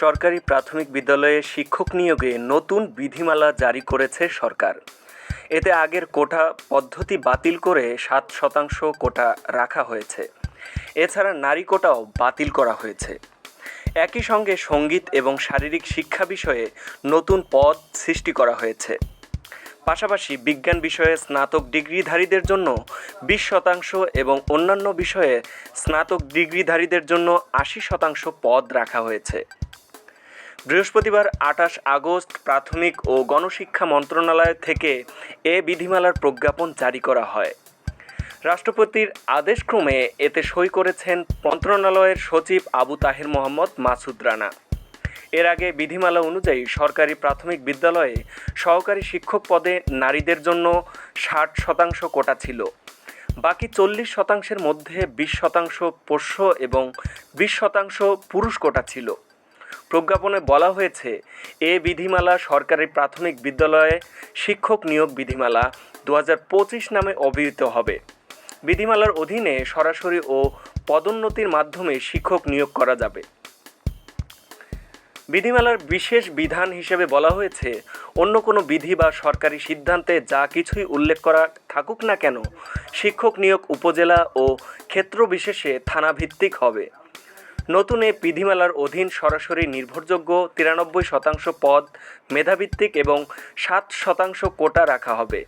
সরকারি প্রাথমিক বিদ্যালয়ে শিক্ষক নিয়োগে নতুন বিধিমালা জারি করেছে সরকার। এতে আগের কোটা পদ্ধতি বাতিল করে সাত শতাংশ কোটা রাখা হয়েছে। এছাড়া নারী কোটাও বাতিল করা হয়েছে। একই সঙ্গে সংগীত এবং শারীরিক শিক্ষা বিষয়ে নতুন পদ সৃষ্টি করা হয়েছে। পাশাপাশি বিজ্ঞান বিষয়ে স্নাতক ডিগ্রিধারীদের জন্য বিশ শতাংশ এবং অন্যান্য বিষয়ে স্নাতক ডিগ্রিধারীদের জন্য আশি শতাংশ পদ রাখা হয়েছে। বৃহস্পতিবার আঠাশ আগস্ট প্রাথমিক ও গণশিক্ষা মন্ত্রণালয় থেকে এ বিধিমালার প্রজ্ঞাপন জারি করা হয়। রাষ্ট্রপতির আদেশক্রমে এতে সই করেছেন মন্ত্রণালয়ের সচিব আবু তাহের মোহাম্মদ মাসুদ রানা। এর আগে বিধিমালা অনুযায়ী সরকারি প্রাথমিক বিদ্যালয়ে সহকারী শিক্ষক পদে নারীদের জন্য ষাট শতাংশ কোটা ছিল। বাকি চল্লিশ শতাংশের মধ্যে বিশ শতাংশ পোষ্য এবং বিশ শতাংশ পুরুষ কোটা ছিল। প্রজ্ঞাপনে বলা হয়েছে, এ বিধিমালা সরকারি প্রাথমিক বিদ্যালয়ে শিক্ষক নিয়োগ বিধিমালা দু হাজার পঁচিশ নামে অভিহিত হবে। বিধিমালার অধীনে সরাসরি ও পদোন্নতির মাধ্যমে শিক্ষক নিয়োগ করা যাবে। বিধিমালার বিশেষ বিধান হিসেবে বলা হয়েছে, অন্য কোনো বিধি বা সরকারি সিদ্ধান্তে যা কিছুই উল্লেখ করা থাকুক না কেন, শিক্ষক নিয়োগ উপজেলা ও ক্ষেত্র বিশেষে থানাভিত্তিক হবে। নতুন এই বিধিমালার অধীন সরাসরি নির্ভরযোগ্য তিরানব্বই শতাংশ পদ মেধাভিত্তিক এবং সাত শতাংশ কোটা রাখা হবে।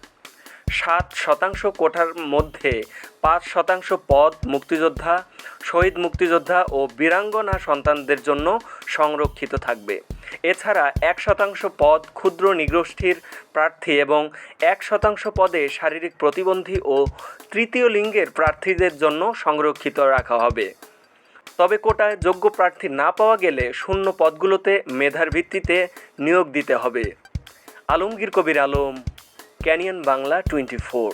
সাত শতাংশ কোটার মধ্যে পাঁচ শতাংশ পদ মুক্তিযোদ্ধা, শহীদ মুক্তিযোদ্ধা ও বীরাঙ্গনা সন্তানদের জন্য সংরক্ষিত থাকবে। এছাড়া এক শতাংশ পদ ক্ষুদ্র নিগোষ্ঠীর প্রার্থী এবং এক শতাংশ পদে শারীরিক প্রতিবন্ধী ও তৃতীয় লিঙ্গের প্রার্থীদের জন্য সংরক্ষিত রাখা হবে। তবে কোটায় যোগ্য প্রার্থী না পাওয়া গেলে শূন্য পদগুলোতে মেধার ভিত্তিতে নিয়োগ দিতে হবে। Alamgir Kabir Alam, Canyon Bangla twenty four.